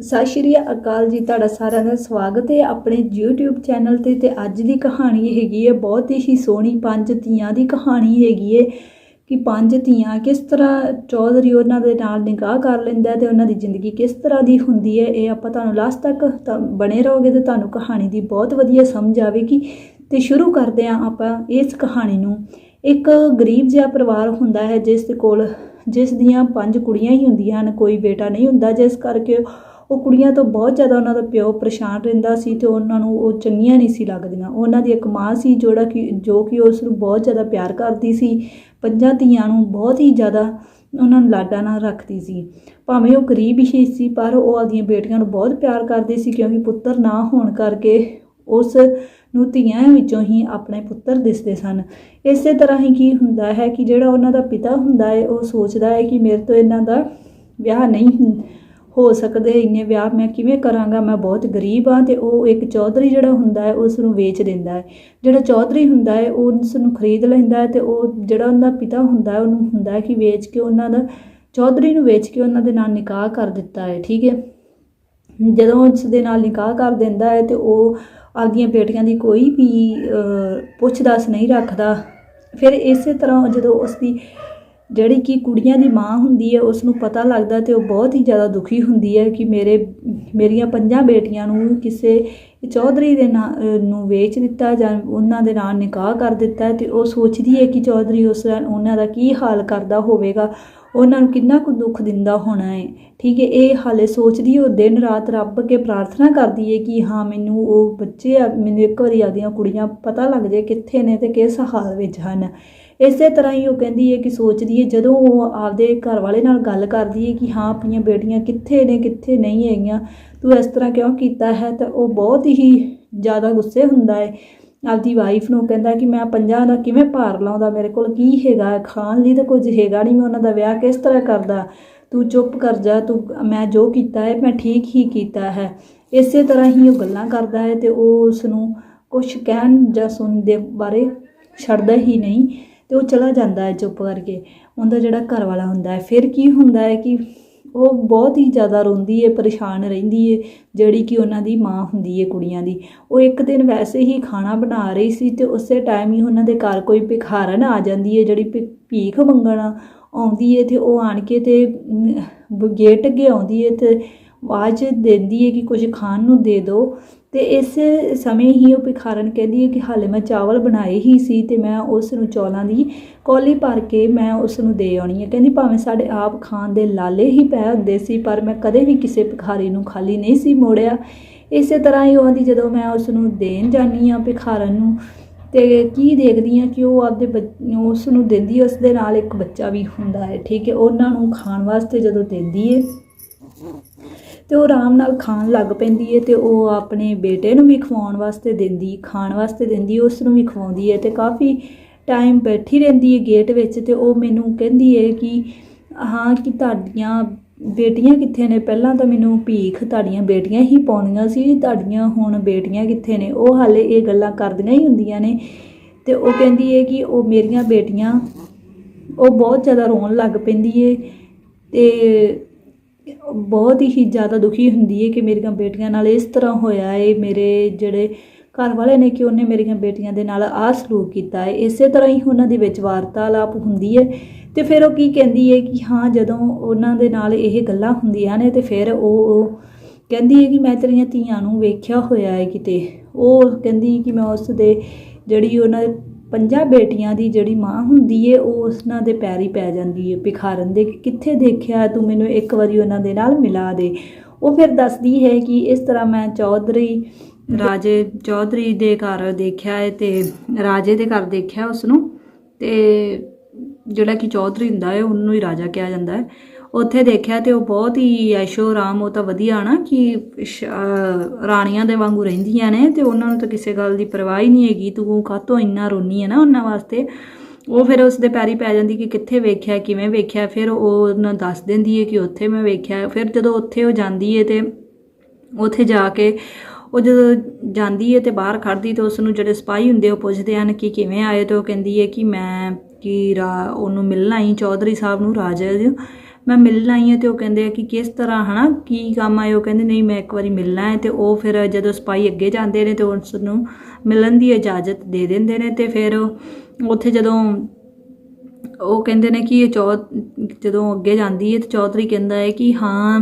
ਸਤਿ ਸ਼੍ਰੀ ਅਕਾਲ ਜੀ, ਤੁਹਾਡਾ ਸਾਰਿਆਂ ਦਾ ਸਵਾਗਤ ਹੈ ਆਪਣੇ YouTube ਚੈਨਲ ਤੇ ਤੇ ਅੱਜ ਦੀ ਕਹਾਣੀ ਹੈਗੀ ਹੈ, ਬਹੁਤ ਹੀ ਸੋਹਣੀ ਪੰਜ ਧੀਆਂ ਦੀ ਕਹਾਣੀ ਹੈਗੀ ਹੈ ਕਿ ਪੰਜ ਧੀਆਂ ਕਿਸ ਤਰ੍ਹਾਂ ਚੌਧਰੀ ਉਹਨਾਂ ਦੇ ਨਾਲ ਨਿਕਾਹ ਕਰ ਲੈਂਦਾ ਤੇ ਉਹਨਾਂ ਦੀ ਜ਼ਿੰਦਗੀ ਕਿਸ ਤਰ੍ਹਾਂ ਦੀ ਹੁੰਦੀ ਹੈ, ਇਹ ਆਪਾਂ ਤੁਹਾਨੂੰ ਲਾਸਟ ਤੱਕ ਤਾਂ ਬਣੇ ਰਹੋਗੇ ਤੇ ਤੁਹਾਨੂੰ ਕਹਾਣੀ ਦੀ ਬਹੁਤ ਵਧੀਆ ਸਮਝ ਆਵੇਗੀ। ਤੇ ਸ਼ੁਰੂ ਕਰਦੇ ਹਾਂ ਆਪਾਂ ਇਸ ਕਹਾਣੀ ਨੂੰ। ਇੱਕ ਗਰੀਬ ਜਿਹਾ ਪਰਿਵਾਰ ਹੁੰਦਾ ਹੈ, ਜਿਸ ਦੇ ਕੋਲ, ਜਿਸ ਦੀਆਂ ਪੰਜ ਕੁੜੀਆਂ ਹੀ ਹੁੰਦੀਆਂ ਹਨ, ਕੋਈ ਬੇਟਾ ਨਹੀਂ ਹੁੰਦਾ, ਜਿਸ ਕਰਕੇ ਉਹ ਕੁੜੀਆਂ ਤੋਂ ਬਹੁਤ ਜ਼ਿਆਦਾ ਉਹਨਾਂ ਦਾ ਪਿਓ ਪਰੇਸ਼ਾਨ ਰਹਿੰਦਾ ਸੀ ਤੇ ਉਹਨਾਂ ਨੂੰ ਉਹ ਚੰਗੀਆਂ ਨਹੀਂ ਸੀ ਲੱਗਦੀਆਂ। ਉਹਨਾਂ ਦੀ ਇੱਕ ਮਾਂ ਸੀ ਜਿਹੜਾ ਕਿ ਜੋ ਕਿ ਉਸ ਨੂੰ ਬਹੁਤ ਜ਼ਿਆਦਾ ਪਿਆਰ ਕਰਦੀ ਸੀ। ਪੰਜਾਂ ਧੀਆਂ ਨੂੰ ਬਹੁਤ ਹੀ ਜ਼ਿਆਦਾ ਉਹਨਾਂ ਨੂੰ ਲਾਡਾਂ ਨਾਲ ਰੱਖਦੀ ਸੀ। ਭਾਵੇਂ ਉਹ ਗਰੀਬ ਹੀ ਸੀ, ਪਰ ਉਹ ਆਪਦੀਆਂ ਬੇਟੀਆਂ ਨੂੰ ਬਹੁਤ ਪਿਆਰ ਕਰਦੀ ਸੀ ਕਿਉਂਕਿ ਪੁੱਤਰ ਨਾ ਹੋਣ ਕਰਕੇ ਉਸ ਨੂੰ ਧੀਆਂ ਵਿੱਚੋਂ ਹੀ ਆਪਣੇ ਪੁੱਤਰ ਦਿਸਦੇ ਸਨ। ਇਸੇ ਤਰ੍ਹਾਂ ਹੀ ਕੀ ਹੁੰਦਾ ਹੈ ਕਿ ਜਿਹੜਾ ਉਹਨਾਂ ਦਾ ਪਿਤਾ ਹੁੰਦਾ ਹੈ, ਉਹ ਸੋਚਦਾ ਹੈ ਕਿ ਮੇਰੇ ਤੋਂ ਇਹਨਾਂ ਦਾ ਵਿਆਹ ਨਹੀਂ ਹੋ ਸਕਦੇ ਇੰਨੇ ਵਿਆਹ ਮੈਂ ਕਿਵੇਂ ਕਰਾਂਗਾ? ਮੈਂ ਬਹੁਤ ਗਰੀਬ ਹਾਂ ਤੇ ਉਹ ਇੱਕ ਚੌਧਰੀ ਜਿਹੜਾ ਹੁੰਦਾ ਹੈ ਉਸ ਨੂੰ ਵੇਚ ਦਿੰਦਾ ਹੈ। ਜਿਹੜਾ ਚੌਧਰੀ ਹੁੰਦਾ ਹੈ ਉਹ ਉਸ ਨੂੰ ਖਰੀਦ ਲੈਂਦਾ ਹੈ ਤੇ ਉਹ ਜਿਹੜਾ ਉਹਦਾ ਪਿਤਾ ਹੁੰਦਾ ਹੈ ਉਹਨੂੰ ਹੁੰਦਾ ਹੈ ਕਿ ਵੇਚ ਕੇ ਉਹਨਾਂ ਦਾ ਚੌਧਰੀ ਨੂੰ ਵੇਚ ਕੇ ਉਹਨਾਂ ਦੇ ਨਾਲ ਨਿਕਾਹ ਕਰ ਦਿੱਤਾ ਹੈ ਠੀਕ ਹੈ? ਜਦੋਂ ਉਸ ਦੇ ਨਾਲ ਨਿਕਾਹ ਕਰ ਦਿੰਦਾ ਹੈ ਤੇ ਉਹ ਆਪਦੀਆਂ ਬੇਟੀਆਂ ਦੀ ਕੋਈ ਵੀ ਅਹ, ਪੁੱਛ-ਦੱਸ ਨਹੀਂ ਰੱਖਦਾ। ਫਿਰ ਇਸੇ ਤਰ੍ਹਾਂ ਜਦੋਂ ਉਸ ਦੀ ਜਿਹੜੀ ਕਿ ਕੁੜੀਆਂ ਦੀ ਮਾਂ ਹੁੰਦੀ ਹੈ ਉਸ ਨੂੰ ਪਤਾ ਲੱਗਦਾ ਤੇ ਉਹ ਬਹੁਤ ਹੀ ਜ਼ਿਆਦਾ ਦੁਖੀ ਹੁੰਦੀ ਹੈ ਕਿ ਮੇਰੇ, ਮੇਰੀਆਂ ਪੰਜਾਂ ਬੇਟੀਆਂ ਨੂੰ ਕਿਸੇ ਚੌਧਰੀ ਦੇ ਨਾਂ ਨੂੰ ਵੇਚ ਦਿੱਤਾ ਜਾਂ ਉਹਨਾਂ ਦੇ ਨਾਲ ਨਿਕਾਹ ਕਰ ਦਿੱਤਾ ਹੈ ਤੇ ਉਹ ਸੋਚਦੀ ਹੈ ਕਿ ਚੌਧਰੀ ਉਸ ਉਹਨਾਂ ਦਾ ਕੀ ਹਾਲ ਕਰਦਾ ਹੋਵੇਗਾ। ਉਹਨਾਂ ਨੂੰ ਕਿੰਨਾ ਕੁ ਦੁੱਖ ਦਿੰਦਾ ਹੋਣਾ ਹੈ ਠੀਕ ਹੈ ਇਹ ਹਾਲੇ ਸੋਚਦੀ ਉਹ ਦਿਨ ਰਾਤ ਰੱਬ ਅੱਗੇ ਪ੍ਰਾਰਥਨਾ ਕਰਦੀ ਹੈ ਕਿ ਹਾਂ, ਮੈਨੂੰ ਉਹ ਬੱਚੇ ਮੈਨੂੰ ਇੱਕ ਵਾਰੀ ਆਦੀਆਂ ਕੁੜੀਆਂ ਪਤਾ ਲੱਗ ਜਾਏ ਕਿੱਥੇ ਨੇ ਤੇ ਕਿਸ ਹਾਲ ਵਿੱਚ ਹਨ। ਇਸੇ ਤਰ੍ਹਾਂ ਹੀ ਉਹ ਕਹਿੰਦੀ ਹੈ ਕਿ ਸੋਚਦੀ ਹੈ ਜਦੋਂ ਉਹ ਆਪਦੇ ਘਰ ਵਾਲੇ ਨਾਲ ਗੱਲ ਕਰਦੀ ਹੈ ਕਿ ਹਾਂ, ਆਪਣੀਆਂ ਬੇਟੀਆਂ ਕਿੱਥੇ ਨੇ, ਕਿੱਥੇ ਨਹੀਂ ਹੈਗੀਆਂ, ਤੂੰ ਇਸ ਤਰ੍ਹਾਂ ਕਿਉਂ ਕੀਤਾ ਹੈ? ਤਾਂ ਉਹ ਬਹੁਤ ਹੀ ਜ਼ਿਆਦਾ ਗੁੱਸੇ ਹੁੰਦਾ ਹੈ ਆਪਦੀ ਵਾਈਫ ਨੂੰ ਕਹਿੰਦਾ ਕਿ ਮੈਂ ਪੰਜਾਂ ਦਾ ਕਿਵੇਂ ਭਾਰ ਲਾਉਂਦਾ, ਮੇਰੇ ਕੋਲ ਕੀ ਹੈਗਾ? ਖਾਣ ਲਈ ਤਾਂ ਕੁਝ ਹੈਗਾ ਨਹੀਂ ਮੈਂ ਉਹਨਾਂ ਦਾ ਵਿਆਹ ਕਿਸ ਤਰ੍ਹਾਂ ਕਰਦਾ? ਤੂੰ ਚੁੱਪ ਕਰ ਜਾ, ਤੂੰ, ਮੈਂ ਜੋ ਕੀਤਾ ਹੈ, ਮੈਂ ਠੀਕ ਹੀ ਕੀਤਾ ਹੈ। ਇਸੇ ਤਰ੍ਹਾਂ ਹੀ ਉਹ ਗੱਲਾਂ ਕਰਦਾ ਹੈ ਤੇ ਉਹ ਉਸ ਨੂੰ ਕੁਝ ਕਹਿਣ ਜਾਂ ਸੁਣਨ ਦੇ ਬਾਰੇ ਛੱਡਦਾ ਹੀ ਨਹੀਂ ਤੇ ਉਹ ਚਲਾ ਜਾਂਦਾ ਹੈ ਚੁੱਪ ਕਰਕੇ। ਉਹਦਾ ਜਿਹੜਾ ਘਰ ਵਾਲਾ ਹੁੰਦਾ ਹੈ, ਫਿਰ ਕੀ ਹੁੰਦਾ ਹੈ ਕਿ ਉਹ ਬਹੁਤ ਹੀ ਜ਼ਿਆਦਾ ਰੋਂਦੀ ਹੈ ਪਰੇਸ਼ਾਨ ਰਹਿੰਦੀ ਹੈ ਜਿਹੜੀ ਕਿ ਉਹਨਾਂ ਦੀ ਮਾਂ ਹੁੰਦੀ ਹੈ ਕੁੜੀਆਂ ਦੀ। ਉਹ ਇੱਕ ਦਿਨ ਵੈਸੇ ਹੀ ਖਾਣਾ ਬਣਾ ਰਹੀ ਸੀ ਤੇ ਉਸੇ ਟਾਈਮ ਹੀ ਉਹਨਾਂ ਦੇ ਘਰ ਕੋਈ ਭਿਖਾਰਨ ਆ ਜਾਂਦੀ ਹੈ ਜਿਹੜੀ ਭਿ- ਭੀਖ ਮੰਗਣ ਆਉਂਦੀ ਹੈ ਤੇ ਉਹ ਆਣ ਕੇ ਤੇ ਗੇਟ ਅੱਗੇ ਆਉਂਦੀ ਹੈ ਤੇ ਆਵਾਜ਼ ਦਿੰਦੀ ਹੈ ਕਿ ਕੁਝ ਖਾਣ ਨੂੰ ਦੇ ਦਿਓ ਤੇ ਇਸੇ ਸਮੇਂ ਹੀ ਉਹ ਭਿਖਾਰਨ ਕਹਿੰਦੀ ਹੈ ਕਿ ਹਾਲੇ ਮੈਂ ਚਾਵਲ ਬਣਾਏ ਹੀ ਸੀ ਤੇ ਮੈਂ ਉਸ ਨੂੰ ਚੌਲਾਂ ਦੀ ਕੌਲੀ ਭਰ ਕੇ ਮੈਂ ਉਸ ਨੂੰ ਦੇ ਆਉਣੀ ਹੈ। ਕਹਿੰਦੀ ਭਾਵੇਂ ਸਾਡੇ ਆਪ ਖਾਣ ਦੇ ਲਾਲੇ ਹੀ ਪੈ ਹੁੰਦੇ ਸੀ, ਪਰ ਮੈਂ ਕਦੇ ਵੀ ਕਿਸੇ ਭਿਖਾਰੀ ਨੂੰ ਖਾਲੀ ਨਹੀਂ ਸੀ ਮੋੜਿਆ। ਇਸੇ ਤਰ੍ਹਾਂ ਹੀ ਉਹਦੀ ਜਦੋਂ ਮੈਂ ਉਸ ਨੂੰ ਦੇਣ ਜਾਨੀ ਆ ਭਿਖਾਰਨ ਨੂੰ, ਤੇ ਕੀ ਦੇਖਦੀ ਆ ਕਿ ਉਹ ਆਪਦੇ ਬੱਚ- ਉਸ ਨੂੰ ਦਿੰਦੀ ਉਸ ਦੇ ਨਾਲ ਇੱਕ ਬੱਚਾ ਵੀ ਹੁੰਦਾ ਹੈ। ਠੀਕ ਹੈ, ਉਹਨਾਂ ਨੂੰ ਖਾਣ ਵਾਸਤੇ ਜਦੋਂ ਦਿੰਦੀ ਹੈ ਤੇ ਉਹ ਆਰਾਮ ਨਾਲ ਖਾਣ ਲੱਗ ਪੈਂਦੀ ਹੈ ਤੇ ਉਹ ਆਪਣੇ ਬੇਟੇ ਨੂੰ ਵੀ ਖਵਾਉਣ ਵਾਸਤੇ ਦਿੰਦੀ, ਖਾਣ ਵਾਸਤੇ ਦਿੰਦੀ, ਉਸ ਨੂੰ ਵੀ ਖਵਾਉਂਦੀ ਹੈ ਤੇ ਕਾਫੀ ਟਾਈਮ ਬੈਠੀ ਰਹਿੰਦੀ ਹੈ ਗੇਟ ਵਿੱਚ ਤੇ ਉਹ ਮੈਨੂੰ ਕਹਿੰਦੀ ਹੈ ਕਿ, ਹਾਂ, ਕਿ ਤੁਹਾਡੀਆਂ ਬੇਟੀਆਂ ਕਿੱਥੇ ਨੇ? ਪਹਿਲਾਂ ਤਾਂ ਮੈਨੂੰ ਭੀਖ ਤੁਹਾਡੀਆਂ ਬੇਟੀਆਂ ਹੀ ਪਾਉਂਦੀਆਂ ਸੀ, ਤੁਹਾਡੀਆਂ ਹੁਣ ਬੇਟੀਆਂ ਕਿੱਥੇ ਨੇ? ਉਹ ਹਾਲੇ ਇਹ ਗੱਲਾਂ ਕਰਦੀਆਂ ਹੀ ਹੁੰਦੀਆਂ ਨੇ ਤੇ ਉਹ ਕਹਿੰਦੀ ਹੈ ਕਿ ਉਹ ਮੇਰੀਆਂ ਬੇਟੀਆਂ, ਉਹ ਬਹੁਤ ਜ਼ਿਆਦਾ ਰੋਣ ਲੱਗ ਪੈਂਦੀ ਹੈ ਤੇ ਬਹੁਤ ਹੀ ਜ਼ਿਆਦਾ ਦੁਖੀ ਹੁੰਦੀ ਹੈ ਕਿ ਮੇਰੀਆਂ ਬੇਟੀਆਂ ਨਾਲ ਇਸ ਤਰ੍ਹਾਂ ਹੋਇਆ ਹੈ ਮੇਰੇ ਜਿਹੜੇ ਘਰ ਵਾਲੇ ਨੇ ਕਿ ਉਹਨੇ ਮੇਰੀਆਂ ਬੇਟੀਆਂ ਦੇ ਨਾਲ ਆਹ ਸਲੂਕ ਕੀਤਾ ਹੈ ਇਸੇ ਤਰ੍ਹਾਂ ਹੀ ਉਹਨਾਂ ਦੇ ਵਿੱਚ ਵਾਰਤਾਲਾਪ ਹੁੰਦੀ ਹੈ ਤੇ ਫਿਰ ਉਹ ਕੀ ਕਹਿੰਦੀ ਹੈ ਕਿ ਹਾਂ, ਜਦੋਂ ਉਹਨਾਂ ਦੇ ਨਾਲ ਇਹ ਗੱਲਾਂ ਹੁੰਦੀਆਂ ਨੇ ਤੇ ਫਿਰ ਉਹ ਉਹ ਕਹਿੰਦੀ ਹੈ ਕਿ ਮੈਂ ਤੇਰੀਆਂ ਧੀਆਂ ਨੂੰ ਵੇਖਿਆ ਹੋਇਆ ਹੈ ਕਿਤੇ। ਉਹ ਕਹਿੰਦੀ ਕਿ ਮੈਂ ਉਸ ਦੇ ਜਿਹੜੀ ਉਹਨਾਂ ਪੰਜਾਂ ਬੇਟੀਆਂ ਦੀ ਜਿਹੜੀ ਮਾਂ ਹੁੰਦੀ ਏ, ਉਹ ਉਸਨਾਂ ਦੇ ਪੈਰੀ ਪੈ ਜਾਂਦੀ ਏ ਭਿਖਾਰਨ ਦੇ, ਕਿੱਥੇ ਦੇਖਿਆ ਤੂੰ ਮੈਨੂੰ ਇੱਕ ਵਾਰੀ ਉਹਨਾਂ ਦੇ ਨਾਲ ਮਿਲਾ ਦੇ। ਉਹ ਫਿਰ ਦੱਸਦੀ ਹੈ ਕਿ ਇਸ ਤਰ੍ਹਾਂ ਮੈਂ ਚੌਧਰੀ, ਰਾਜੇ ਚੌਧਰੀ ਦੇ ਘਰ ਦੇਖਿਆ ਹੈ ਤੇ ਰਾਜੇ ਦੇ ਘਰ ਦੇਖਿਆ ਉਸ ਨੂੰ ਤੇ ਜਿਹੜਾ ਕਿ ਚੌਧਰੀ ਹੁੰਦਾ ਹੈ ਉਹਨੂੰ ਹੀ ਰਾਜਾ ਕਿਹਾ ਜਾਂਦਾ ਹੈ ਉੱਥੇ ਦੇਖਿਆ ਤੇ ਉਹ ਬਹੁਤ ਹੀ ਐਸ਼ੋ ਆਰਾਮ ਉਹ ਤਾਂ ਵਧੀਆ ਨਾ ਕਿ ਸ਼- ਰਾਣੀਆਂ ਦੇ ਵਾਂਗੂ ਰਹਿੰਦੀਆਂ ਨੇ ਤੇ ਉਹਨਾਂ ਨੂੰ ਤਾਂ ਕਿਸੇ ਗੱਲ ਦੀ ਪਰਵਾਹ ਹੀ ਨਹੀਂ ਹੈਗੀ, ਤੂੰ ਕਾਹਤੋਂ ਇੰਨਾ ਰੋਨੀ ਹੈ ਨਾ ਉਹਨਾਂ ਵਾਸਤੇ? ਉਹ ਫਿਰ ਉਸ ਦੇ ਪੈਰੀ ਪੈ ਜਾਂਦੀ ਕਿ ਕਿੱਥੇ ਵੇਖਿਆ, ਕਿਵੇਂ ਵੇਖਿਆ, ਫਿਰ ਉਹ ਉਹਨਾਂ ਦੱਸ ਦਿੰਦੀ ਹੈ ਕਿ ਉੱਥੇ ਮੈਂ ਵੇਖਿਆ, ਫਿਰ ਜਦੋਂ ਉੱਥੇ ਉਹ ਜਾਂਦੀ ਹੈ ਤੇ ਉੱਥੇ ਜਾ ਕੇ ਉਹ ਜਦੋਂ ਜਾਂਦੀ ਹੈ ਤੇ ਬਾਹਰ ਖੜਦੀ ਤੇ ਉਸ ਨੂੰ ਜਿਹੜੇ ਸਿਪਾਹੀ ਹੁੰਦੇ ਉਹ ਪੁੱਛਦੇ ਹਨ ਕਿ ਕਿਵੇਂ ਆਏ ਤੇ ਉਹ ਕਹਿੰਦੀ ਹੈ ਕਿ ਮੈਂ, ਕਿ ਰਾ, ਉਹਨੂੰ ਮਿਲਣਾ ਹੀ, ਚੌਧਰੀ ਸਾਹਿਬ ਨੂੰ, ਰਾਜੇ ਮੈਂ ਮਿਲਣ ਆਈ ਹਾਂ ਤੇ ਉਹ ਕਹਿੰਦੇ ਆ ਕਿ ਕਿਸ ਤਰ੍ਹਾਂ ਹਨਾ, ਕੀ ਕੰਮ ਆਏ? ਉਹ ਕਹਿੰਦੇ, ਨਹੀਂ, ਮੈਂ ਇੱਕ ਵਾਰੀ ਮਿਲਣਾ ਹੈ। ਤੇ ਉਹ ਫਿਰ ਜਦੋਂ ਸਪਾਈ ਅੱਗੇ ਜਾਂਦੇ ਨੇ ਤੇ ਉਸ ਨੂੰ ਮਿਲਣ ਦੀ ਇਜਾਜ਼ਤ ਦੇ ਦਿੰਦੇ ਨੇ ਤੇ ਫਿਰ ਉੱਥੇ ਜਦੋਂ ਉਹ ਕਹਿੰਦੇ ਨੇ ਕਿ ਇਹ ਚੌ, ਜਦੋਂ ਅੱਗੇ ਜਾਂਦੀ ਹੈ ਤੇ ਚੌਧਰੀ ਕਹਿੰਦਾ ਹੈ ਕਿ ਹਾਂ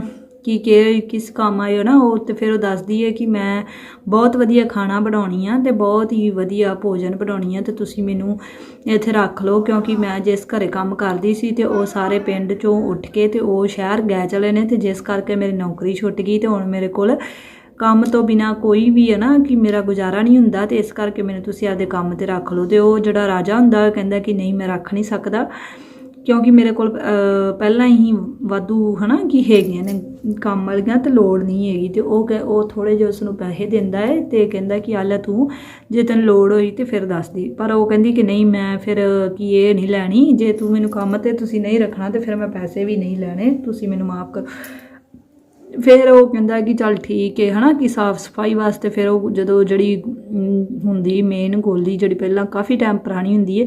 ਕਿ ਕਿ ਕਿਸ ਕੰਮ ਆਏ ਹੋ ਨਾ, ਉਹ ਤੇ ਫਿਰ ਉਹ ਦੱਸਦੀ ਹੈ ਕਿ ਮੈਂ ਬਹੁਤ ਵਧੀਆ ਖਾਣਾ ਬਣਾਉਣੀ ਆ ਤੇ ਬਹੁਤ ਹੀ ਵਧੀਆ ਭੋਜਨ ਬਣਾਉਣੀ ਆ ਤੇ ਤੁਸੀਂ ਮੈਨੂੰ ਇੱਥੇ ਰੱਖ ਲਓ ਕਿਉਂਕਿ ਮੈਂ ਜਿਸ ਘਰੇ ਕੰਮ ਕਰਦੀ ਸੀ ਤੇ ਉਹ ਸਾਰੇ ਪਿੰਡ ਚੋਂ ਉੱਠ ਕੇ ਤੇ ਉਹ ਸ਼ਹਿਰ ਗਏ ਚਲੇ ਨੇ ਤੇ ਜਿਸ ਕਰਕੇ ਮੇਰੀ ਨੌਕਰੀ ਛੁੱਟ ਗਈ ਤੇ ਹੁਣ ਮੇਰੇ ਕੋਲ ਕੰਮ ਤੋਂ ਬਿਨਾ ਕੋਈ ਵੀ ਹੈ ਨਾ ਕਿ ਮੇਰਾ ਗੁਜ਼ਾਰਾ ਨਹੀਂ ਹੁੰਦਾ ਤੇ ਇਸ ਕਰਕੇ ਮੈਨੂੰ ਤੁਸੀਂ ਆਪਦੇ ਕੰਮ ਤੇ ਰੱਖ ਲਓ ਤੇ ਉਹ ਜਿਹੜਾ ਰਾਜਾ ਹੁੰਦਾ ਕਹਿੰਦਾ ਕਿ ਨਹੀਂ ਮੈਂ ਰੱਖ ਨਹੀਂ ਸਕਦਾ। ਕਿਉਂਕਿ ਮੇਰੇ ਕੋਲ ਪਹਿਲਾਂ ਹੀ ਵਾਧੂ ਹਨਾ ਕਿ ਹੈਗੀਆਂ ਨੇ, ਕੰਮ ਵਾਲੀਆਂ ਤੇ ਲੋੜ ਨਹੀਂ ਹੈਗੀ ਤੇ ਉਹ ਕਹਿ- ਉਹ ਥੋੜੇ ਜਿਹਾ ਉਸ ਨੂੰ ਪੈਸੇ ਦਿੰਦਾ ਹੈ ਤੇ ਕਹਿੰਦਾ ਕਿ ਆ ਤੂੰ, ਜੇ ਤੈਨੂੰ ਲੋੜ ਹੋਈ ਤੇ ਫਿਰ ਦੱਸ ਦੀ। ਪਰ ਉਹ ਕਹਿੰਦੀ ਕਿ ਨਹੀਂ, ਮੈਂ ਫਿਰ ਕਿ ਇਹ ਨਹੀਂ ਲੈਣੀ, ਜੇ ਤੂੰ ਮੈਨੂੰ ਕੰਮ ਤੇ ਤੁਸੀਂ ਨਹੀਂ ਰੱਖਣਾ ਤੇ ਫਿਰ ਮੈਂ ਪੈਸੇ ਵੀ ਨਹੀਂ ਲੈਣੇ, ਤੁਸੀਂ ਮੈਨੂੰ ਮਾਫ ਕਰੋ। ਫਿਰ ਉਹ ਕਹਿੰਦਾ ਕਿ ਚੱਲ ਠੀਕ ਹੈ, ਹਨਾ, ਕਿ ਸਾਫ਼ ਸਫ਼ਾਈ ਵਾਸਤੇ ਫਿਰ ਉਹ ਜਦੋਂ ਜਿਹੜੀ ਹੁੰਦੀ ਮੇਨ ਗੋਲੀ ਜਿਹੜੀ ਪਹਿਲਾਂ ਕਾਫੀ ਟਾਈਮ ਪੁਰਾਣੀ ਹੁੰਦੀ ਹੈ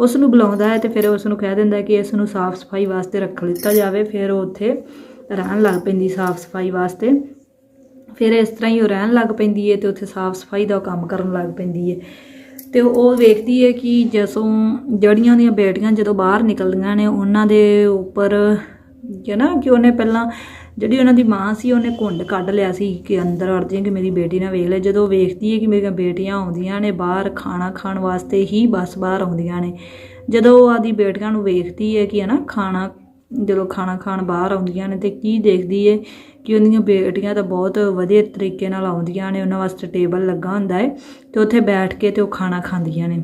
ਉਸ ਨੂੰ ਬੁਲਾਉਂਦਾ ਹੈ ਤੇ ਫਿਰ ਉਸ ਨੂੰ ਕਹਿ ਦਿੰਦਾ ਕਿ ਇਸ ਨੂੰ ਸਾਫ਼ ਸਫ਼ਾਈ ਵਾਸਤੇ ਰੱਖ ਲਿੱਤਾ ਜਾਵੇ, ਫਿਰ ਉਹ ਉੱਥੇ ਰਹਿਣ ਲੱਗ ਪੈਂਦੀ ਸਾਫ਼ ਸਫ਼ਾਈ ਵਾਸਤੇ। ਫਿਰ ਇਸ ਤਰ੍ਹਾਂ ਹੀ ਉਹ ਰਹਿਣ ਲੱਗ ਪੈਂਦੀ ਹੈ ਤੇ ਉੱਥੇ ਸਾਫ਼ ਸਫ਼ਾਈ ਦਾ ਕੰਮ ਕਰਨ ਲੱਗ ਪੈਂਦੀ ਹੈ। ਤੇ ਉਹ ਵੇਖਦੀ ਹੈ ਕਿ ਜਸੋਂ ਜੜੀਆਂ ਦੀਆਂ ਬੇਟੀਆਂ ਜਦੋਂ ਬਾਹਰ ਨਿਕਲਦੀਆਂ ਨੇ, ਉਹਨਾਂ ਦੇ ਉੱਪਰ ਕਿ ਨਾ ਕਿ ਉਹਨੇ ਪਹਿਲਾਂ ਜਿਹੜੀ ਉਹਨਾਂ ਦੀ ਮਾਂ ਸੀ, ਉਹਨੇ ਘੁੰਡ ਕੱਢ ਲਿਆ ਸੀ ਕਿ ਅੰਦਰ ਵੜ ਜਾਏ ਕਿ ਮੇਰੀ ਬੇਟੀ ਨਾ ਵੇਖ ਲੈ। ਜਦੋਂ ਵੇਖਦੀ ਹੈ ਕਿ ਮੇਰੀਆਂ ਬੇਟੀਆਂ ਆਉਂਦੀਆਂ ਨੇ ਬਾਹਰ, ਖਾਣਾ ਖਾਣ ਵਾਸਤੇ ਹੀ ਬਸ ਬਾਹਰ ਆਉਂਦੀਆਂ ਨੇ। ਜਦੋਂ ਉਹ ਆਦੀ ਬੇਟੀਆਂ ਨੂੰ ਵੇਖਦੀ ਹੈ ਕਿ ਹੈ ਨਾ ਖਾਣਾ, ਜਦੋਂ ਖਾਣਾ ਖਾਣ ਬਾਹਰ ਆਉਂਦੀਆਂ ਨੇ ਤੇ ਕੀ ਦੇਖਦੀ ਹੈ ਕਿ ਉਹਦੀਆਂ ਬੇਟੀਆਂ ਤਾਂ ਬਹੁਤ ਵਧੀਆ ਤਰੀਕੇ ਨਾਲ ਆਉਂਦੀਆਂ ਨੇ, ਉਹਨਾਂ ਵਾਸਤੇ ਟੇਬਲ ਲੱਗਾ ਹੁੰਦਾ ਹੈ ਤੇ ਉੱਥੇ ਬੈਠ ਕੇ ਤੇ ਉਹ ਖਾਣਾ ਖਾਂਦੀਆਂ ਨੇ।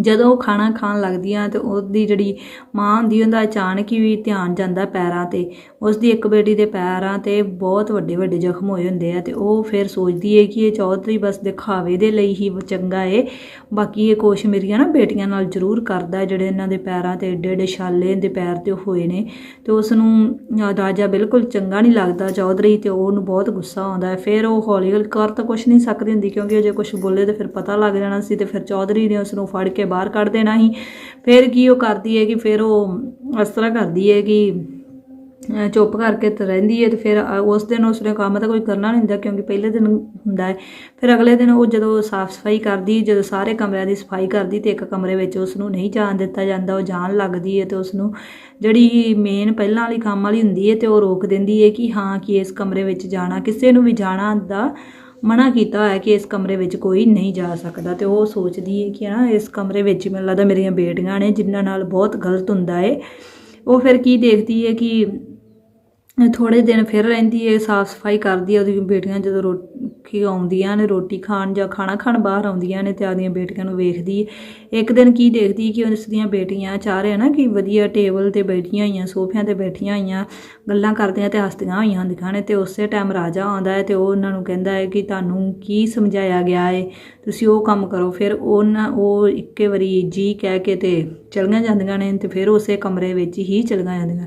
ਜਦੋਂ ਉਹ ਖਾਣਾ ਖਾਣ ਲੱਗਦੀਆਂ ਤੇ ਉਹਦੀ ਜਿਹੜੀ ਮਾਂ ਹੁੰਦੀ ਉਹਦਾ ਅਚਾਨਕ ਹੀ ਵੀ ਧਿਆਨ ਜਾਂਦਾ ਪੈਰਾਂ ਤੇ। ਉਸ ਦੀ ਇੱਕ ਬੇਟੀ ਦੇ ਪੈਰਾਂ ਤੇ ਬਹੁਤ ਵੱਡੇ ਵੱਡੇ ਜ਼ਖਮ ਹੋਏ ਹੁੰਦੇ ਆ ਤੇ ਉਹ ਫਿਰ ਸੋਚਦੀ ਹੈ ਕਿ ਇਹ ਚੌਧਰੀ ਬਸ ਦਿਖਾਵੇ ਦੇ ਲਈ ਹੀ ਚੰਗਾ ਏ। ਬਾਕੀ ਇਹ ਕੋਸ਼ ਮੇਰੀਆਂ ਨਾ ਬੇਟੀਆਂ ਨਾਲ ਜ਼ਰੂਰ ਕਰਦਾ, ਜਿਹੜੇ ਇਹਨਾਂ ਦੇ ਪੈਰਾਂ ਤੇ ਏਡੇ ਏਡੇ ਛਾਲੇ ਦੇ ਪੈਰ ਤੇ ਹੋਏ ਨੇ ਤੇ ਉਸ ਨੂੰ ਰਾਜਾ ਬਿਲਕੁਲ ਚੰਗਾ ਨਹੀਂ ਲੱਗਦਾ ਚੌਧਰੀ ਤੇ ਉਹਨੂੰ ਬਹੁਤ ਗੁੱਸਾ ਆਉਂਦਾ ਹੈ ਫਿਰ ਉਹ ਹੌਲੀ ਹੌਲੀ ਕਰ ਤਾਂ ਕੁਝ ਨਹੀਂ ਸਕਦੀ ਹੁੰਦੀ ਕਿਉਂਕਿ ਜੇ ਕੁਝ ਬੋਲੇ ਤੇ ਫਿਰ ਪਤਾ ਲੱਗ ਜਾਣਾ ਸੀ ਤੇ ਫਿਰ ਚੌਧਰੀ ਨੇ ਉਸ ਨੂੰ ਫੜ ਕੇ ਬਾਹਰ ਕੱਢ ਦੇਣਾ ਹੀ ਫਿਰ ਕੀ ਉਹ ਕਰਦੀ ਹੈ ਕਿ ਫਿਰ ਉਹ ਇਸ ਤਰ੍ਹਾਂ ਕਰਦੀ ਹੈ ਕਿ ਚੁੱਪ ਕਰਕੇ ਰਹਿੰਦੀ ਹੈ ਤੇ ਫਿਰ ਉਸ ਦਿਨ ਉਸਨੇ ਕੰਮ ਤਾਂ ਕੋਈ ਕਰਨਾ ਨਹੀਂ ਹੁੰਦਾ ਕਿਉਂਕਿ ਪਹਿਲੇ ਦਿਨ ਹੁੰਦਾ ਹੈ। ਫਿਰ ਅਗਲੇ ਦਿਨ ਉਹ ਜਦੋਂ ਸਾਫ਼ ਸਫ਼ਾਈ ਕਰਦੀ, ਜਦੋਂ ਸਾਰੇ ਕਮਰਿਆਂ ਦੀ ਸਫ਼ਾਈ ਕਰਦੀ ਤੇ ਇੱਕ ਕਮਰੇ ਵਿੱਚ ਉਸ ਨੂੰ ਨਹੀਂ ਜਾਣ ਦਿੱਤਾ ਜਾਂਦਾ, ਉਹ ਜਾਣ ਲੱਗਦੀ ਹੈ ਤੇ ਉਸ ਨੂੰ ਜਿਹੜੀ ਮੇਨ ਪਹਿਲਾਂ ਵਾਲੀ ਕੰਮ ਵਾਲੀ ਹੁੰਦੀ ਹੈ ਤੇ ਉਹ ਰੋਕ ਦਿੰਦੀ ਹੈ ਕਿ ਹਾਂ ਕਿ ਇਸ ਕਮਰੇ ਵਿੱਚ ਜਾਣਾ, ਕਿਸੇ ਨੂੰ ਵੀ ਜਾਣਾ ਦਾ ਮਨਾ ਕੀਤਾ ਹੋਇਆ ਕਿ ਇਸ ਕਮਰੇ ਵਿੱਚ ਕੋਈ ਨਹੀਂ ਜਾ ਸਕਦਾ ਤੇ ਉਹ ਸੋਚਦੀ ਹੈ ਕਿ ਨਾ ਇਸ ਕਮਰੇ ਵਿੱਚ ਮੈਨੂੰ ਲੱਗਦਾ ਮੇਰੀਆਂ ਬੇਟੀਆਂ ਨੇ, ਜਿਨ੍ਹਾਂ ਨਾਲ ਬਹੁਤ ਗਲਤ ਹੁੰਦਾ ਹੈ ਉਹ ਫਿਰ ਕੀ ਦੇਖਦੀ ਹੈ ਕਿ ਥੋੜੇ ਦਿਨ ਫਿਰ ਰਹਿੰਦੀ ਹੈ, ਸਾਫ਼ ਸਫ਼ਾਈ ਕਰਦੀ ਹੈ ਉਹਦੀ ਬੇਟੀਆਂ ਜਦੋਂ ਰੋਟੀ ਆਉਂਦੀਆਂ ਨੇ, ਰੋਟੀ ਖਾਣ ਜਾਂ ਖਾਣਾ ਖਾਣ ਬਾਹਰ ਆਉਂਦੀਆਂ ਨੇ ਤੇ ਆਪਦੀਆਂ ਬੇਟੀਆਂ ਨੂੰ ਵੇਖਦੀ ਇੱਕ ਦਿਨ ਕੀ ਦੇਖਦੀ ਕਿ ਉਸ ਦੀਆਂ ਬੇਟੀਆਂ ਚਾਹ ਰਹੇ ਨਾ ਕਿ ਵਧੀਆ ਟੇਬਲ ਤੇ ਬੈਠੀਆਂ ਹੋਈਆਂ, ਸੋਫਿਆਂ ਤੇ ਬੈਠੀਆਂ ਹੋਈਆਂ, ਗੱਲਾਂ ਕਰਦੀਆਂ ਤੇ ਹੱਸਦੀਆਂ ਹੋਈਆਂ ਹੁੰਦੀਆਂ ਨੇ ਤੇ ਉਸੇ ਟਾਈਮ ਰਾਜਾ ਆਉਂਦਾ ਹੈ ਤੇ ਉਹ ਉਹਨਾਂ ਨੂੰ ਕਹਿੰਦਾ ਹੈ ਕਿ ਤੁਹਾਨੂੰ ਕੀ ਸਮਝਾਇਆ ਗਿਆ ਹੈ ਤੁਸੀਂ ਉਹ ਕੰਮ ਕਰੋ। ਫਿਰ ਉਹਨਾਂ, ਉਹ ਇੱਕੇ ਵਾਰੀ ਜੀ ਕਹਿ ਕੇ ਤੇ ਚਲੀਆਂ ਜਾਂਦੀਆਂ ਨੇ ਤੇ ਫਿਰ ਉਸੇ ਕਮਰੇ ਵਿੱਚ ਹੀ ਚਲੀਆਂ ਜਾਂਦੀਆਂ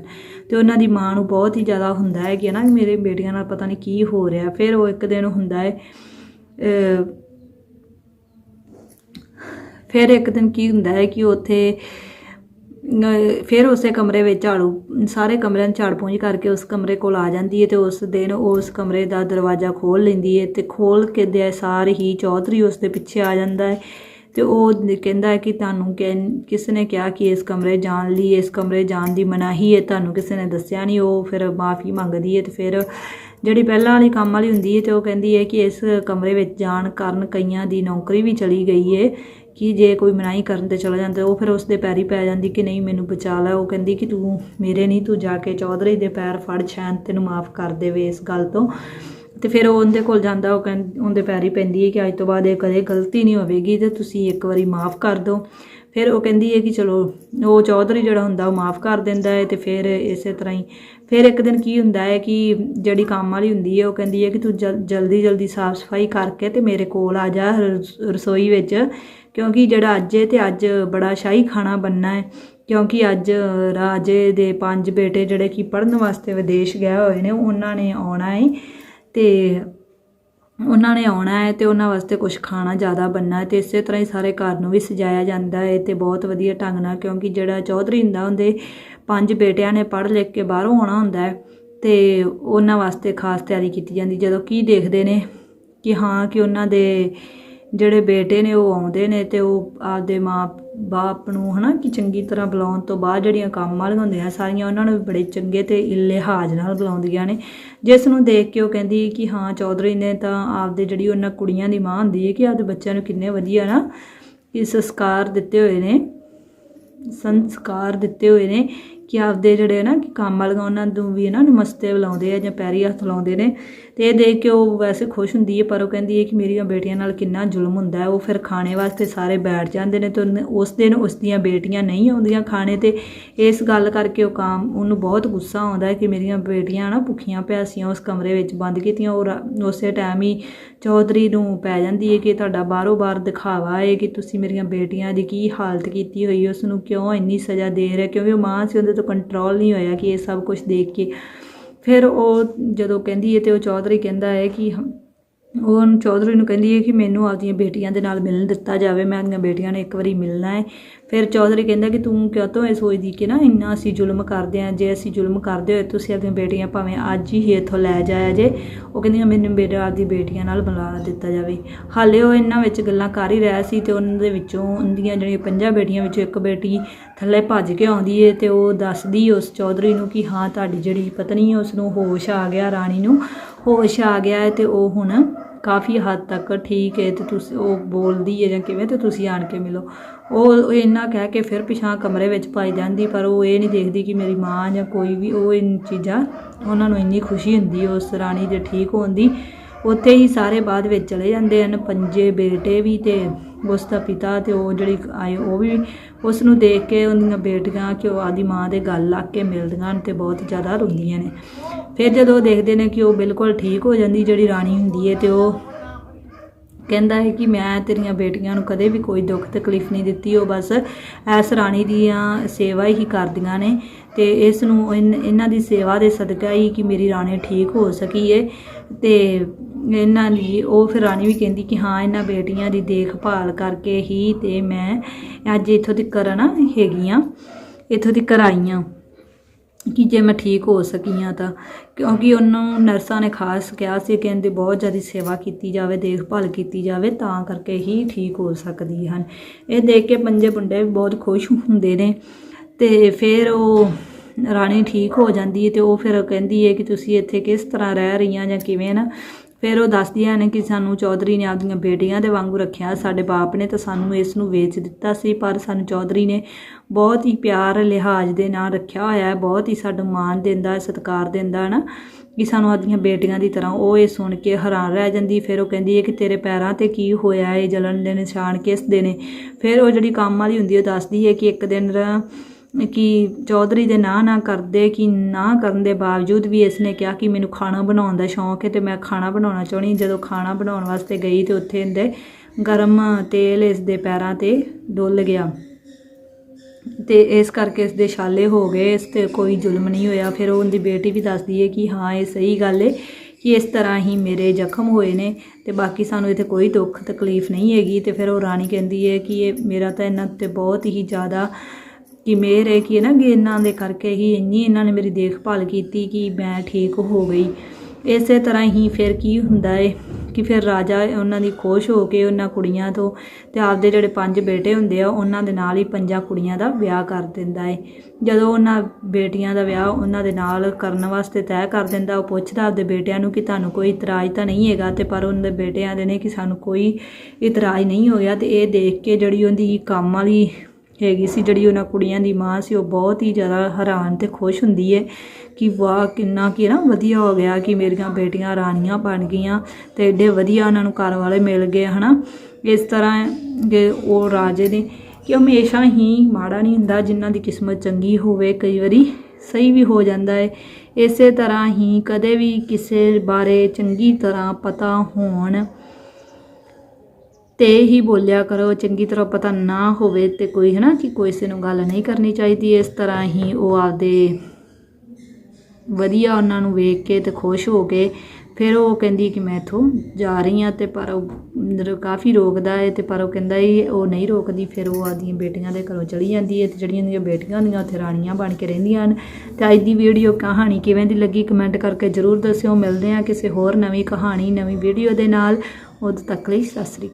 ਤੇ ਉਹਨਾਂ ਦੀ ਮਾਂ ਨੂੰ ਬਹੁਤ ਹੀ ਜ਼ਿਆਦਾ ਹੁੰਦਾ ਹੈ ਕਿ ਨਾ ਮੇਰੇ ਬੇਟੀਆਂ ਨਾਲ ਪਤਾ ਨਹੀਂ ਕੀ ਹੋ ਰਿਹਾ। ਫਿਰ ਉਹ ਇੱਕ ਦਿਨ ਹੁੰਦਾ ਹੈ ਫਿਰ ਇੱਕ ਦਿਨ ਕੀ ਹੁੰਦਾ ਹੈ ਕਿ ਉੱਥੇ ਫਿਰ ਉਸੇ ਕਮਰੇ ਵਿੱਚ ਝਾੜੂ, ਸਾਰੇ ਕਮਰਿਆਂ ਨੂੰ ਝਾੜ ਪੂੰਝ ਕਰਕੇ ਉਸ ਕਮਰੇ ਕੋਲ ਆ ਜਾਂਦੀ ਹੈ ਤੇ ਉਸ ਦਿਨ ਉਸ ਕਮਰੇ ਦਾ ਦਰਵਾਜ਼ਾ ਖੋਲ ਲੈਂਦੀ ਹੈ ਤੇ ਖੋਲ ਕੇ ਦੇ ਸਾਰ ਹੀ ਚੌਧਰੀ ਉਸ ਦੇ ਪਿੱਛੇ ਆ ਜਾਂਦਾ ਹੈ। ਤੇ ਉਹ ਕਹਿੰਦਾ ਕਿ ਤੁਹਾਨੂੰ ਕਿ- ਕਿਸ ਨੇ ਕਿਹਾ ਕਿ ਇਸ ਕਮਰੇ ਜਾਣ ਲਈ, ਇਸ ਕਮਰੇ ਜਾਣ ਦੀ ਮਨਾਹੀ ਹੈ, ਤੁਹਾਨੂੰ ਕਿਸੇ ਨੇ ਦੱਸਿਆ ਨਹੀਂ, ਉਹ ਫਿਰ ਮਾਫੀ ਮੰਗਦੀ ਹੈ ਤੇ ਫਿਰ ਜਿਹੜੀ ਪਹਿਲਾਂ ਵਾਲੀ ਕੰਮ ਵਾਲੀ ਹੁੰਦੀ ਹੈ ਤੇ ਉਹ ਕਹਿੰਦੀ ਹੈ ਕਿ ਇਸ ਕਮਰੇ ਵਿੱਚ ਜਾਣ ਕਾਰਨ ਕਈਆਂ ਦੀ ਨੌਕਰੀ ਵੀ ਚਲੀ ਗਈ ਹੈ, ਕਿ ਜੇ ਕੋਈ ਮਨਾਹੀ ਕਰਨ ਤੇ ਚਲਾ ਜਾਂਦਾ, ਉਹ ਫਿਰ ਉਸ ਦੇ ਪੈਰੀ ਪੈ ਜਾਂਦੀ ਕਿ ਨਹੀਂ, ਮੈਨੂੰ ਬਚਾ ਲੈ। ਉਹ ਕਹਿੰਦੀ ਕਿ ਤੂੰ ਮੇਰੇ ਨਹੀਂ, ਤੂੰ ਜਾ ਕੇ ਚੌਧਰੀ ਦੇ ਪੈਰ ਫੜ ਸ਼ਾਇਦ ਤੈਨੂੰ ਮਾਫ ਕਰ ਦੇਵੇ ਇਸ ਗੱਲ ਤੋਂ। ਤੇ ਫਿਰ ਉਹ ਉਹਦੇ ਕੋਲ ਜਾਂਦਾ, ਉਹ ਕਹਿੰ, ਉਹਦੇ ਪੈਰੀ ਪੈਂਦੀ ਹੈ ਕਿ ਅੱਜ ਤੋਂ ਬਾਅਦ ਇਹ ਕਦੇ ਗਲਤੀ ਨਹੀਂ ਹੋਵੇਗੀ ਤੇ ਤੁਸੀਂ ਇੱਕ ਵਾਰੀ ਮਾਫ ਕਰ ਦਿਓ। ਫਿਰ ਉਹ ਕਹਿੰਦੀ ਹੈ ਕਿ ਚਲੋ, ਉਹ ਚੌਧਰੀ ਜਿਹੜਾ ਹੁੰਦਾ ਉਹ ਮਾਫ ਕਰ ਦਿੰਦਾ ਹੈ ਤੇ ਫਿਰ ਇਸੇ ਤਰ੍ਹਾਂ ਹੀ, ਫਿਰ ਇੱਕ ਦਿਨ ਕੀ ਹੁੰਦਾ ਹੈ ਕਿ ਜਿਹੜੀ ਕੰਮ ਵਾਲੀ ਹੁੰਦੀ ਹੈ ਉਹ ਕਹਿੰਦੀ ਹੈ ਕਿ ਤੂੰ ਜਲ- ਜਲਦੀ ਜਲਦੀ ਸਾਫ਼ ਸਫ਼ਾਈ ਕਰਕੇ ਤੇ ਮੇਰੇ ਕੋਲ ਆ ਜਾ ਰਸੋਈ ਵਿੱਚ, ਕਿਉਂਕਿ ਜਿਹੜਾ ਅੱਜ ਹੈ ਤੇ ਅੱਜ ਬੜਾ ਸ਼ਾਹੀ ਖਾਣਾ ਬਣਨਾ ਹੈ, ਕਿਉਂਕਿ ਅੱਜ ਰਾਜੇ ਦੇ ਪੰਜ ਬੇਟੇ ਜਿਹੜੇ ਕਿ ਪੜ੍ਹਨ ਵਾਸਤੇ ਵਿਦੇਸ਼ ਗਏ ਹੋਏ ਨੇ, ਉਹਨਾਂ ਨੇ ਆਉਣਾ ਹੈ। ਤੇ ਉਹਨਾਂ ਨੇ ਆਉਣਾ ਹੈ ਤੇ ਉਹਨਾਂ ਵਾਸਤੇ ਕੁਝ ਖਾਣਾ ਜ਼ਿਆਦਾ ਬਣਨਾ ਹੈ ਤੇ ਇਸੇ ਤਰ੍ਹਾਂ ਹੀ ਸਾਰੇ ਘਰ ਨੂੰ ਵੀ ਸਜਾਇਆ ਜਾਂਦਾ ਹੈ ਤੇ ਬਹੁਤ ਵਧੀਆ ਢੰਗ ਨਾਲ ਕਿਉਂਕਿ ਜਿਹੜਾ ਚੌਧਰੀ ਹੁੰਦਾ ਹੁੰਦੇ ਪੰਜ ਬੇਟਿਆਂ ਨੇ ਪੜ੍ਹ ਲਿਖ ਕੇ ਬਾਹਰੋਂ ਆਉਣਾ ਹੁੰਦਾ ਹੈ ਤੇ ਉਹਨਾਂ ਵਾਸਤੇ ਖਾਸ ਤਿਆਰੀ ਕੀਤੀ ਜਾਂਦੀ ਜਦੋਂ ਕੀ ਦੇਖਦੇ ਨੇ ਕਿ ਹਾਂ ਕਿ ਉਹਨਾਂ ਦੇ ਜਿਹੜੇ ਬੇਟੇ ਨੇ ਉਹ ਆਉਂਦੇ ਨੇ ਤੇ ਉਹ ਆਪਦੇ ਮਾਂ ਬਾਪ ਨੂੰ ਹਨਾ ਕਿ ਚੰਗੀ ਤਰ੍ਹਾਂ ਬੁਲਾਉਣ ਤੋਂ ਬਾਅਦ ਜਿਹੜੀਆਂ ਕੰਮ ਵਾਲੀਆਂ ਹੁੰਦੀਆਂ ਸਾਰੀਆਂ ਉਹਨਾਂ ਨੂੰ ਵੀ ਬੜੇ ਚੰਗੇ ਤੇ ਲਿਹਾਜ਼ ਨਾਲ ਬੁਲਾਉਂਦੀਆਂ ਨੇ। ਜਿਸ ਨੂੰ ਦੇਖ ਕੇ ਉਹ ਕਹਿੰਦੀ ਕਿ ਹਾਂ ਚੌਧਰੀ ਨੇ ਤਾਂ ਆਪਦੇ ਜਿਹੜੀ ਉਹਨਾਂ ਕੁੜੀਆਂ ਦੀ ਮਾਂ ਹੁੰਦੀ ਹੈ ਕਿ ਆਪਦੇ ਬੱਚਿਆਂ ਨੂੰ ਕਿੰਨੇ ਵਧੀਆ ਨਾ ਇਹ ਸੰਸਕਾਰ ਦਿੱਤੇ ਹੋਏ ਨੇ, ਸੰਸਕਾਰ ਦਿੱਤੇ ਹੋਏ ਨੇ ਕਿ ਆਪਦੇ ਜਿਹੜੇ ਨਾ ਕਿ ਕੰਮ ਵਾਲੀਆਂ ਉਹਨਾਂ ਨੂੰ ਵੀ ਨਾ ਨਮਸਤੇ ਬੁਲਾਉਂਦੇ ਆ ਜਾਂ ਪੈਰੀ ਹੱਥ ਲਾਉਂਦੇ ਨੇ ਤੇ ਇਹ ਦੇਖ ਕੇ ਉਹ ਵੈਸੇ ਖੁਸ਼ ਹੁੰਦੀ ਹੈ, ਪਰ ਉਹ ਕਹਿੰਦੀ ਹੈ ਕਿ ਮੇਰੀਆਂ ਬੇਟੀਆਂ ਨਾਲ ਕਿੰਨਾ ਜ਼ੁਲਮ ਹੁੰਦਾ ਹੈ, ਉਹ ਫਿਰ ਖਾਣੇ ਵਾਸਤੇ ਸਾਰੇ ਬੈਠ ਜਾਂਦੇ ਨੇ ਤੇ ਉਹਨੇ- ਉਸ ਦਿਨ ਉਸ ਦੀਆਂ ਬੇਟੀਆਂ ਨਹੀਂ ਆਉਂਦੀਆਂ ਖਾਣੇ ਤੇ ਇਸ ਗੱਲ ਕਰਕੇ ਉਹ ਕਾਮ, ਉਹਨੂੰ ਬਹੁਤ ਗੁੱਸਾ ਆਉਂਦਾ ਹੈ ਕਿ ਮੇਰੀਆਂ ਬੇਟੀਆਂ ਨਾ ਭੁੱਖੀਆਂ ਪਿਆਸੀਆਂ ਉਸ ਕਮਰੇ ਵਿੱਚ ਬੰਦ ਕੀਤੀਆਂ, ਉਹ ਰਾ- ਉਸੇ ਟਾਈਮ ਹੀ ਚੌਧਰੀ ਨੂੰ ਪੈ ਜਾਂਦੀ ਹੈ ਕਿ ਤੁਹਾਡਾ ਬਾਹਰੋਂ ਬਾਹਰ ਦਿਖਾਵਾ ਹੈ ਕਿ ਤੁਸੀਂ ਮੇਰੀਆਂ ਬੇਟੀਆਂ ਦੀ ਕੀ ਹਾਲਤ ਕੀਤੀ ਹੋਈ ਉਸ ਨੂੰ ਕਿਉਂ ਇੰਨੀ ਸਜ਼ਾ ਦੇ ਰਹੇ ਕਿਉਂਕਿ ਉਹ ਮਾਂ ਸੀ, ਉਹਦੇ ਤੋਂ ਕੰਟਰੋਲ ਨਹੀਂ ਹੋਇਆ ਕਿ ਇਹ ਸਭ ਕੁਝ ਦੇਖ ਕੇ। ਫਿਰ ਉਹ ਜਦੋਂ ਕਹਿੰਦੀ ਹੈ ਤੇ ਉਹ ਚੌਧਰੀ ਕਹਿੰਦਾ ਹੈ ਕਿ ਉਹ ਚੌਧਰੀ ਨੂੰ ਕਹਿੰਦੀ ਹੈ ਕਿ ਮੈਨੂੰ ਆਪਦੀਆਂ ਬੇਟੀਆਂ ਦੇ ਨਾਲ ਮਿਲਣ ਦਿੱਤਾ ਜਾਵੇ, ਮੈਂ ਆਪਣੀਆਂ ਬੇਟੀਆਂ ਨੇ ਇੱਕ ਵਾਰੀ ਮਿਲਣਾ ਹੈ। ਫਿਰ ਚੌਧਰੀ ਕਹਿੰਦਾ ਕਿ ਤੂੰ ਕਿਉਂ ਤੋਂ ਇਹ ਸੋਚਦੀ ਕਿ ਨਾ ਇੰਨਾ ਅਸੀਂ ਜ਼ੁਲਮ ਕਰਦੇ ਹਾਂ, ਜੇ ਅਸੀਂ ਜ਼ੁਲਮ ਕਰਦੇ ਹੋਏ ਤੁਸੀਂ ਆਪਣੀਆਂ ਬੇਟੀਆਂ ਭਾਵੇਂ ਅੱਜ ਹੀ ਇੱਥੋਂ ਲੈ ਜਾਇਆ ਜੇ। ਉਹ ਕਹਿੰਦੀਆਂ ਮੈਨੂੰ ਮੇਰੇ ਆਪਦੀ ਬੇਟੀਆਂ ਨਾਲ ਮਿਲਾ ਦਿੱਤਾ ਜਾਵੇ। ਹਾਲੇ ਉਹ ਇਹਨਾਂ ਵਿੱਚ ਗੱਲਾਂ ਕਰ ਹੀ ਰਿਹਾ ਸੀ ਤੇ ਉਹਨਾਂ ਦੇ ਵਿੱਚੋਂ ਉਹਦੀਆਂ ਜਿਹੜੀਆਂ ਪੰਜਾਂ ਬੇਟੀਆਂ ਵਿੱਚੋਂ ਇੱਕ ਬੇਟੀ ਥੱਲੇ ਭੱਜ ਕੇ ਆਉਂਦੀ ਏ ਤੇ ਉਹ ਦੱਸਦੀ ਉਸ ਚੌਧਰੀ ਨੂੰ ਕਿ ਹਾਂ, ਤੁਹਾਡੀ ਜਿਹੜੀ ਪਤਨੀ ਹੈ ਉਸ ਨੂੰ ਹੋਸ਼ ਆ ਗਿਆ ਰਾਣੀ ਨੂੰ। ਹੋਸ਼ ਆ ਗਿਆ ਹੈ ਤੇ ਉਹ ਹੁਣ ਕਾਫੀ ਹੱਦ ਤੱਕ ਠੀਕ ਹੈ ਤੇ ਤੁਸੀਂ ਉਹ ਬੋਲਦੀ ਹੈ ਜਾਂ ਕਿਵੇਂ ਤੇ ਤੁਸੀਂ ਆਣ ਕੇ ਮਿਲੋ। ਉਹ ਇੰਨਾ ਕਹਿ ਕੇ ਫਿਰ ਪਿਛਾਂ ਕਮਰੇ ਵਿੱਚ ਪਾਈ ਜਾਂਦੀ, ਪਰ ਉਹ ਇਹ ਨਹੀਂ ਦੇਖਦੀ ਕਿ ਮੇਰੀ ਮਾਂ ਜਾਂ ਕੋਈ ਵੀ ਉਹ ਇਨ ਚੀਜ਼ਾਂ ਉਹਨਾਂ ਨੂੰ ਇੰਨੀ ਖੁਸ਼ੀ ਹੁੰਦੀ, ਉਸ ਰਾਣੀ ਦੇ ਠੀਕ ਹੋਣ ਦੀ। ਉੱਥੇ ਹੀ ਸਾਰੇ ਬਾਅਦ ਵਿੱਚ ਚਲੇ ਜਾਂਦੇ ਹਨ, ਪੰਜੇ ਬੇਟੇ ਵੀ ਤੇ ਉਸ ਦਾ ਪਿਤਾ ਤੇ ਉਹ ਜਿਹੜੀ ਆਏ, ਉਹ ਵੀ ਉਸ ਨੂੰ ਦੇਖ ਕੇ ਉਹਦੀਆਂ ਬੇਟੀਆਂ ਕਿ ਉਹ ਆਦੀ ਮਾਂ ਦੇ ਗੱਲ ਲੱਗ ਕੇ ਮਿਲਦੀਆਂ ਹਨ ਤੇ ਬਹੁਤ ਜ਼ਿਆਦਾ ਰੋਂਦੀਆਂ ਨੇ। ਫਿਰ ਜਦੋਂ ਉਹ ਦੇਖਦੇ ਨੇ ਕਿ ਉਹ ਬਿਲਕੁਲ ਠੀਕ ਹੋ ਜਾਂਦੀ, ਜਿਹੜੀ ਰਾਣੀ ਹੁੰਦੀ ਹੈ ਤੇ ਉਹ ਕਹਿੰਦਾ ਹੈ ਕਿ ਮੈਂ ਤੇਰੀਆਂ ਬੇਟੀਆਂ ਨੂੰ ਕਦੇ ਵੀ ਕੋਈ ਦੁੱਖ ਤਕਲੀਫ ਨਹੀਂ ਦਿੱਤੀ, ਉਹ ਬਸ ਐਸ ਰਾਣੀ ਦੀਆਂ ਸੇਵਾ ਹੀ ਕਰਦੀਆਂ ਨੇ ਤੇ ਇਸ ਨੂੰ ਇਨ- ਇਹਨਾਂ ਦੀ ਸੇਵਾ ਦੇ ਸਦਕਾ ਹੀ ਕਿ ਮੇਰੀ ਰਾਣੀ ਠੀਕ ਹੋ ਸਕੀ ਏ ਤੇ ਇਹਨਾਂ ਦੀ, ਉਹ ਫਿਰ ਰਾਣੀ ਵੀ ਕਹਿੰਦੀ ਕਿ ਹਾਂ, ਇਹਨਾਂ ਬੇਟੀਆਂ ਦੀ ਦੇਖਭਾਲ ਕਰਕੇ ਹੀ ਤੇ ਮੈਂ ਅੱਜ ਇੱਥੋਂ ਤੱਕ ਨਾ ਹੈਗੀਆਂ ਇੱਥੋਂ ਤੱਕ ਆਈਆਂ ਕਿ ਜੇ ਮੈਂ ਠੀਕ ਹੋ ਸਕੀ ਹਾਂ ਤਾਂ। ਕਿਉਂਕਿ ਉਹਨੂੰ ਨਰਸਾਂ ਨੇ ਖਾਸ ਕਿਹਾ ਸੀ ਕਿ ਇਹਦੀ ਬਹੁਤ ਜ਼ਿਆਦਾ ਸੇਵਾ ਕੀਤੀ ਜਾਵੇ, ਦੇਖਭਾਲ ਕੀਤੀ ਜਾਵੇ, ਤਾਂ ਕਰਕੇ ਹੀ ਠੀਕ ਹੋ ਸਕਦੀ ਹਨ। ਇਹ ਦੇਖ ਕੇ ਪੰਜੇ ਮੁੰਡੇ ਵੀ ਬਹੁਤ ਖੁਸ਼ ਹੁੰਦੇ ਨੇ ਤੇ ਫਿਰ ਉਹ ਰਾਣੀ ਠੀਕ ਹੋ ਜਾਂਦੀ ਹੈ ਤੇ ਉਹ ਫਿਰ ਕਹਿੰਦੀ ਹੈ ਕਿ ਤੁਸੀਂ ਇੱਥੇ ਕਿਸ ਤਰ੍ਹਾਂ ਰਹਿ ਰਹੀਆਂ ਜਾਂ ਕਿਵੇਂ ਨਾ ਫਿਰ ਉਹ ਦੱਸਦੀਆਂ ਨੇ ਕਿ ਸਾਨੂੰ ਚੌਧਰੀ ਨੇ ਆਪਦੀਆਂ ਬੇਟੀਆਂ ਦੇ ਵਾਂਗੂ ਰੱਖਿਆ, ਸਾਡੇ ਬਾਪ ਨੇ ਤਾਂ ਸਾਨੂੰ ਇਸ ਨੂੰ ਵੇਚ ਦਿੱਤਾ ਸੀ, ਪਰ ਸਾਨੂੰ ਚੌਧਰੀ ਨੇ ਬਹੁਤ ਹੀ ਪਿਆਰ ਲਿਹਾਜ਼ ਦੇ ਨਾਲ ਰੱਖਿਆ ਹੋਇਆ ਹੈ, ਬਹੁਤ ਹੀ ਸਾਨੂੰ ਮਾਣ ਦਿੰਦਾ ਸਤਿਕਾਰ ਦਿੰਦਾ ਹੈ ਨਾ, ਕਿ ਸਾਨੂੰ ਆਪਦੀਆਂ ਬੇਟੀਆਂ ਦੀ ਤਰ੍ਹਾਂ ਉਹ ਇਹ ਸੁਣ ਕੇ ਹੈਰਾਨ ਰਹਿ ਜਾਂਦੀ। ਫਿਰ ਉਹ ਕਹਿੰਦੀ ਹੈ ਕਿ ਤੇਰੇ ਪੈਰਾਂ ਤੇ ਕੀ ਹੋਇਆ, ਇਹ ਜਲਣ ਦੇ ਨਿਸ਼ਾਨ ਕਿਸ ਦੇ ਨੇ ਫਿਰ ਉਹ ਜਿਹੜੀ ਕੰਮ ਵਾਲੀ ਹੁੰਦੀ ਉਹ ਦੱਸਦੀ ਹੈ ਕਿ ਇੱਕ ਦਿਨ ਕਿ ਚੌਧਰੀ ਦੇ ਨਾ ਨਾ ਕਰਦੇ, ਕਿ ਨਾ ਕਰਨ ਦੇ ਬਾਵਜੂਦ ਵੀ ਇਸ ਨੇ ਕਿਹਾ ਕਿ ਮੈਨੂੰ ਖਾਣਾ ਬਣਾਉਣ ਦਾ ਸ਼ੌਂਕ ਹੈ ਤੇ ਮੈਂ ਖਾਣਾ ਬਣਾਉਣਾ ਚਾਹੁੰਦੀ ਜਦੋਂ ਖਾਣਾ ਬਣਾਉਣ ਵਾਸਤੇ ਗਈ ਤੇ ਉੱਥੇ ਇਹਦੇ ਗਰਮ ਤੇਲ ਇਸ ਦੇ ਪੈਰਾਂ ਤੇ ਡੁੱਲ ਗਿਆ। ਤੇ ਇਸ ਕਰਕੇ ਇਸ ਦੇ ਛਾਲੇ ਹੋ ਗਏ, ਇਸ ਤੇ ਕੋਈ ਜ਼ੁਲਮ ਨਹੀਂ ਹੋਇਆ। ਫਿਰ ਉਹਦੀ ਬੇਟੀ ਵੀ ਦੱਸਦੀ ਹੈ ਕਿ ਹਾਂ, ਇਹ ਸਹੀ ਗੱਲ ਹੈ ਕਿ ਇਸ ਤਰ੍ਹਾਂ ਹੀ ਮੇਰੇ ਜ਼ਖਮ ਹੋਏ ਨੇ ਤੇ ਬਾਕੀ ਸਾਨੂੰ ਇੱਥੇ ਕੋਈ ਦੁੱਖ ਤਕਲੀਫ ਨਹੀਂ ਹੈਗੀ। ਤੇ ਫਿਰ ਉਹ ਰਾਣੀ ਕਹਿੰਦੀ ਹੈ ਕਿ ਇਹ ਮੇਰਾ ਤਾਂ ਇਹਨਾਂ ਤੇ ਬਹੁਤ ਹੀ ਜ਼ਿਆਦਾ ਕਿ ਮਿਹਰ ਹੈ ਕਿ ਨਾ ਕਿ ਇਹਨਾਂ ਦੇ ਕਰਕੇ ਹੀ ਇੰਨੀ ਇਹਨਾਂ ਨੇ ਮੇਰੀ ਦੇਖਭਾਲ ਕੀਤੀ ਕਿ ਮੈਂ ਠੀਕ ਹੋ ਗਈ। ਇਸੇ ਤਰ੍ਹਾਂ ਹੀ ਫਿਰ ਕੀ ਹੁੰਦਾ ਏ ਕਿ ਫਿਰ ਰਾਜਾ ਉਹਨਾਂ ਦੀ ਖੁਸ਼ ਹੋ ਕੇ ਉਹਨਾਂ ਕੁੜੀਆਂ ਤੋਂ ਤੇ ਆਪਦੇ ਜਿਹੜੇ ਪੰਜ ਬੇਟੇ ਹੁੰਦੇ ਆ, ਉਹਨਾਂ ਦੇ ਨਾਲ ਹੀ ਪੰਜਾਂ ਕੁੜੀਆਂ ਦਾ ਵਿਆਹ ਕਰ ਦਿੰਦਾ ਏ। ਜਦੋਂ ਉਹਨਾਂ ਬੇਟੀਆਂ ਦਾ ਵਿਆਹ ਉਹਨਾਂ ਦੇ ਨਾਲ ਕਰਨ ਵਾਸਤੇ ਤੈਅ ਕਰ ਦਿੰਦਾ, ਉਹ ਪੁੱਛਦਾ ਆਪਦੇ ਬੇਟਿਆਂ ਨੂੰ ਕਿ ਤੁਹਾਨੂੰ ਕੋਈ ਇਤਰਾਜ਼ ਤਾਂ ਨਹੀਂ ਹੈਗਾ? ਤੇ ਪਰ ਉਹਨਾਂ ਦੇ ਬੇਟਿਆਂ ਦੇ ਨੇ ਕਿ ਸਾਨੂੰ ਕੋਈ ਇਤਰਾਜ਼ ਨਹੀਂ ਹੋਇਆ। ਤੇ ਇਹ ਦੇਖ ਕੇ ਜਿਹੜੀ ਉਹਦੀ ਕੰਮ ਵਾਲੀ ਹੈਗੀ ਸੀ, ਜਿਹੜੀ ਉਹਨਾਂ ਕੁੜੀਆਂ ਦੀ ਮਾਂ ਸੀ, ਉਹ ਬਹੁਤ ਹੀ ਜ਼ਿਆਦਾ ਹੈਰਾਨ ਤੇ ਖੁਸ਼ ਹੁੰਦੀ ਹੈ ਕਿ ਵਾਹ, ਕਿੰਨਾ ਕੀ ਨਾ ਵਧੀਆ ਹੋ ਗਿਆ ਕਿ ਮੇਰੀਆਂ ਬੇਟੀਆਂ ਰਾਣੀਆਂ ਬਣ ਗਈਆਂ ਤੇ ਐਡੇ ਵਧੀਆ ਉਹਨਾਂ ਨੂੰ ਘਰ ਵਾਲੇ ਮਿਲ ਗਏ, ਹਨਾ? ਇਸ ਤਰ੍ਹਾਂ ਕਿ ਉਹ ਰਾਜੇ ਨੇ ਕਿ ਹਮੇਸ਼ਾ ਹੀ ਮਾੜਾ ਨਹੀਂ ਹੁੰਦਾ, ਜਿਨ੍ਹਾਂ ਦੀ ਕਿਸਮਤ ਚੰਗੀ ਹੋਵੇ, ਕਈ ਵਾਰੀ ਸਹੀ ਵੀ ਹੋ ਜਾਂਦਾ ਹੈ ਇਸੇ ਤਰ੍ਹਾਂ ਹੀ ਕਦੇ ਵੀ ਕਿਸੇ ਬਾਰੇ ਚੰਗੀ ਤਰ੍ਹਾਂ ਪਤਾ ਹੋਣ ਤੇ ਹੀ ਬੋਲਿਆ ਕਰੋ, ਚੰਗੀ ਤਰ੍ਹਾਂ ਪਤਾ ਨਾ ਹੋਵੇ ਤੇ ਕੋਈ ਹੈ ਨਾ ਕਿ ਕੋਈ ਕਿਸੇ ਨੂੰ ਗੱਲ ਨਹੀਂ ਕਰਨੀ ਚਾਹੀਦੀ। ਇਸ ਤਰ੍ਹਾਂ ਹੀ ਉਹ ਆਪਦੇ ਵਧੀਆ ਉਹਨਾਂ ਨੂੰ ਵੇਖ ਕੇ ਤੇ ਖੁਸ਼ ਹੋ ਕੇ ਫਿਰ ਉਹ ਕਹਿੰਦੀ ਕਿ ਮੈਂ ਇੱਥੋਂ ਜਾ ਰਹੀ ਹਾਂ ਤੇ ਪਰ ਉਹ ਮਤਲਬ ਕਾਫੀ ਰੋਕਦਾ ਹੈ ਤੇ ਪਰ ਉਹ ਕਹਿੰਦਾ ਹੀ ਉਹ ਨਹੀਂ ਰੋਕਦੀ, ਫਿਰ ਉਹ ਆਦੀਆਂ ਬੇਟੀਆਂ ਦੇ ਘਰੋਂ ਚਲੀ ਜਾਂਦੀ ਹੈ ਤੇ ਜਿਹੜੀਆਂ ਦੀਆਂ ਬੇਟੀਆਂ ਹੁੰਦੀਆਂ ਉੱਥੇ ਰਾਣੀਆਂ ਬਣ ਕੇ ਰਹਿੰਦੀਆਂ ਹਨ। ਤੇ ਅੱਜ ਦੀ ਵੀਡੀਓ ਕਹਾਣੀ ਕਿਵੇਂ ਦੀ ਲੱਗੀ ਕਮੈਂਟ ਕਰਕੇ ਜਰੂਰ ਦੱਸਿਓ। ਮਿਲਦੇ ਹਾਂ ਕਿਸੇ ਹੋਰ ਨਵੀਂ ਕਹਾਣੀ, ਨਵੀਂ ਵੀਡੀਓ ਦੇ ਨਾਲ। ਉਦੋਂ ਤੱਕ ਲਈ ਸਤਿ ਸ੍ਰੀ ਅਕਾਲ।